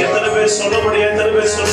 எத்தனை பேர் சொல்ல முடியும்? எத்தனை பேர் சொல்ல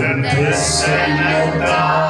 Then listen and die.